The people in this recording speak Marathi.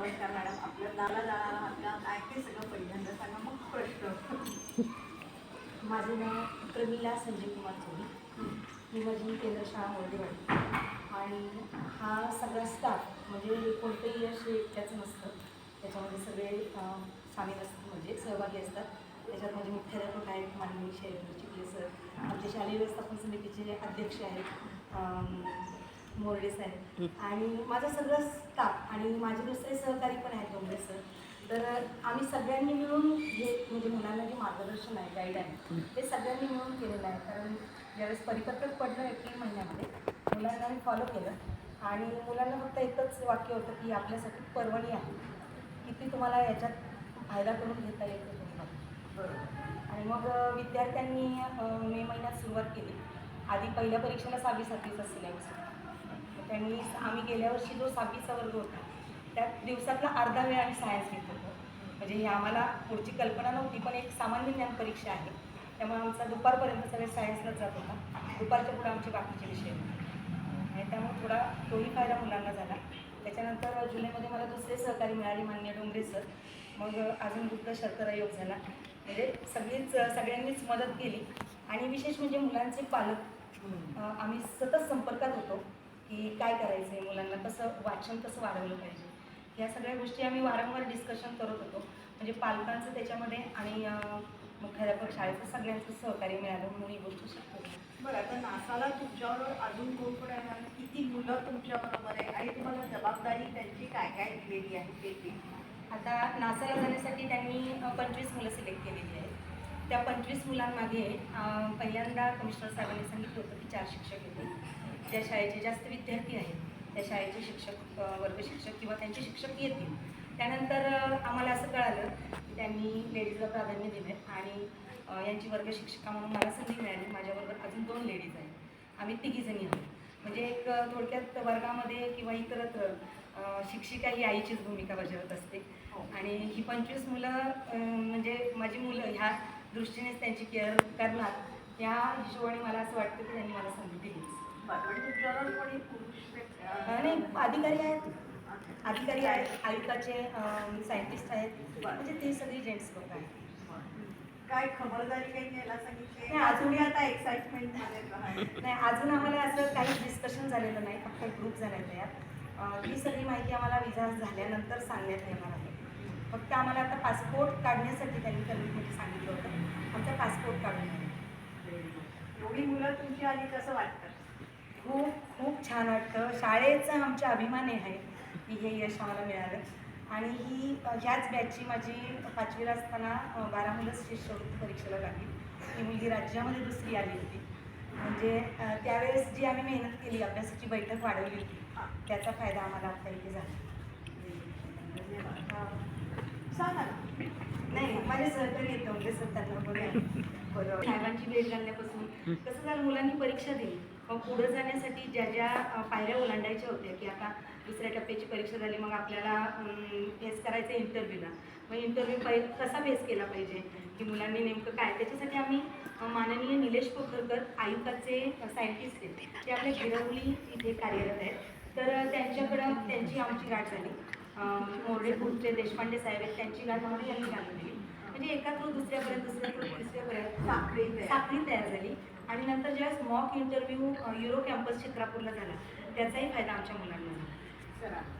नमस्कार मॅडम आपल्या दाला जाणारा आपल्या काय ते सगळं पहिल्यांदा सांगा मग प्रश्न. माझं नाव प्रमिला संजय कुमार चोरी मी माझी केंद्र शाळा मोरडेवाडी आणि हा सगळा स्टाफ म्हणजे कोणतंही यश हे एकट्याचं नसतं. त्याच्यामध्ये सगळे सामील असतात म्हणजे सहभागी असतात. त्याच्यात माझे मुख्याध्यापक आहेत माननीय शैलेंद्र चिखले सर. आमचे शालेय व्यवस्थापन समितीचे अध्यक्ष आहेत अं, मोरडे साहेब. आणि माझा सगळं स्टाफ आणि माझे दुसरे सहकारी पण आहेत डोंगरे सर तर आम्ही सगळ्यांनी मिळून हे म्हणजे मुलांना जे मार्गदर्शन आहे गाईड आहे. ते सगळ्यांनी मिळून केलेलं आहे. कारण ज्यावेळेस परिपत्रक पडलं एप्रिल महिन्यामध्ये मुलांना आम्ही फॉलो केलं. आणि मुलांना फक्त एकच वाक्य होतं की आपल्यासाठी पर्वणी आहे. किती तुम्हाला याच्यात फायदा करून घेता बघा. बरोबर. आणि मग विद्यार्थ्यांनी मे महिन्यात सुरुवात केली. आधी पहिल्या परीक्षेला सहावी सातवीचा सिलेबस होता त्यांनी आम्ही गेल्या वर्षी जो सहावीचा वर्ग होता त्यात दिवसातला अर्धा वेळ आम्ही सायन्स घेत होतो. म्हणजे ही आम्हाला पुढची कल्पना नव्हती पण एक सामान्य ज्ञान परीक्षा आहे. त्यामुळे आमचा दुपारपर्यंत सगळे सायन्सलाच जात होता. दुपारच्या पुढे आमचे बाकीचे विषय होते. आणि त्यामुळे थोडा तोही फायदा मुलांना झाला. त्याच्यानंतर जुलैमध्ये मला दुसरे सहकारी मिळाले मान्य डोंगरे सर. मग अजून बुद्ध शर्करा योग झाला. म्हणजे सगळीच सगळ्यांनीच मदत केली. आणि विशेष म्हणजे मुलांचे पालक. आम्ही सतत संपर्कात होतो की काय करायचं आहे मुलांना कसं वाचन कसं वाढवलं पाहिजे. या सगळ्या गोष्टी आम्ही वारंवार डिस्कशन करत होतो. म्हणजे पालकांचं त्याच्यामध्ये आणि मुख्याध्यापक शाळेचं सगळ्यांचं सहकार्य मिळालं म्हणून ही गोष्ट झाली. बरं आता नासाला तुमच्यावर अजून कोण कोण आहे? किती मुलं तुमच्याबरोबर आहे? आणि तुम्हाला जबाबदारी त्यांची काय काय दिलेली आहे ते ते? आता नासाला जाण्यासाठी त्यांनी पंचवीस मुलं सिलेक्ट केलेली आहेत. त्या पंचवीस मुलांमागे पहिल्यांदा कमिशनर साहेबांनी सांगितलं होतं की चार शिक्षक येतील. ज्या शाळेचे जास्त विद्यार्थी आहेत त्या शाळेचे शिक्षक वर्ग शिक्षक किंवा त्यांचे शिक्षक येतील. त्यानंतर आम्हाला असं कळालं की त्यांनी लेडीजला प्राधान्य दिलं आणि यांची वर्ग शिक्षिका म्हणून मला संधी मिळाली. माझ्याबरोबर अजून दोन लेडीज आहेत. आम्ही तिघीजणी आहोत. म्हणजे एक थोडक्यात वर्गामध्ये किंवा इतरत्र शिक्षिका ही आईचीच भूमिका बजावत असते. हो. आणि ही पंचवीस मुलं म्हणजे माझी मुलं ह्या दृष्टीनेच त्यांची केअर करणार. या हिशोबाने मला असं वाटतं की त्यांनी मला संधी दिली नाही अधिकारी आहेत. अधिकारी आहेत आयुक्ताचे सायंटिस्ट आहेत. म्हणजे ते सगळी जेंट्स लोक आहेत. काय खबरदारी काही घ्यायला सांगितली? नाही, अजून- तुम्ही आता एक्साइटमेंट. नाही अजून आम्हाला असं काहीच डिस्कशन झालेलं नाही फक्त ग्रुप झाला तयार ही सगळी माहिती आम्हाला विजा झाल्यानंतर सांगण्यात येणार आहे. फक्त आम्हाला आता पासपोर्ट काढण्यासाठी त्यांनी कमिटीमध्ये सांगितलं होतं. आमचा पासपोर्ट काढून. एवढी मुलं तुमची आली कसं वाटतं? खूप खूप छान वाटतं. शाळेचा आमचा अभिमान आहे की हे यश आम्हाला मिळालं. आणि ही ह्याच बॅचची माझी पाचवीला असताना बारा मुलंच शिष्यवृत्ती परीक्षेला लागली. ही मुलगी राज्यामध्ये दुसरी आली होती. म्हणजे त्यावेळेस जी आम्ही मेहनत केली अभ्यासाची बैठक वाढवली होती त्याचा फायदा आम्हाला आता इथे झाला. हा. नाही माझे सहकारी येतो म्हणजे सर त्यांना बघा बरोबर. साहेबांची भेट घालण्यापासून कसं झालं मुलांनी परीक्षा दिली मग पुढे जाण्यासाठी ज्या ज्या पायऱ्या ओलांडायच्या होत्या की आता दुसऱ्या टप्प्याची परीक्षा झाली मग आपल्याला फेस करायचं इंटरव्ह्यूला मग इंटरव्ह्यू पै कसा फेस केला पाहिजे? की मुलांनी नेमकं काय? त्याच्यासाठी आम्ही माननीय निलेश पोखरकर आयुक्ताचे सायंटिस्ट आहेत. ते आपल्या गिरवली इथे कार्यरत आहेत. तर त्यांच्याकडं त्यांची आमची गाठ झाली. अं, मोर्डे देशपांडे साहेब आहेत. त्यांची गाठ आम्हाला यांनी घालून दिली. म्हणजे एका थ्रू दुसऱ्यापर्यंत दुसऱ्या थ्रू तिसऱ्यापर्यंत साखळी तयार. साखळी तयार झाली. आणि नंतर ज्यावेळेस मॉक इंटरव्ह्यू युरो कॅम्पस चित्रापूरला झाला त्याचाही फायदा आमच्या मुलांना झाला. चला.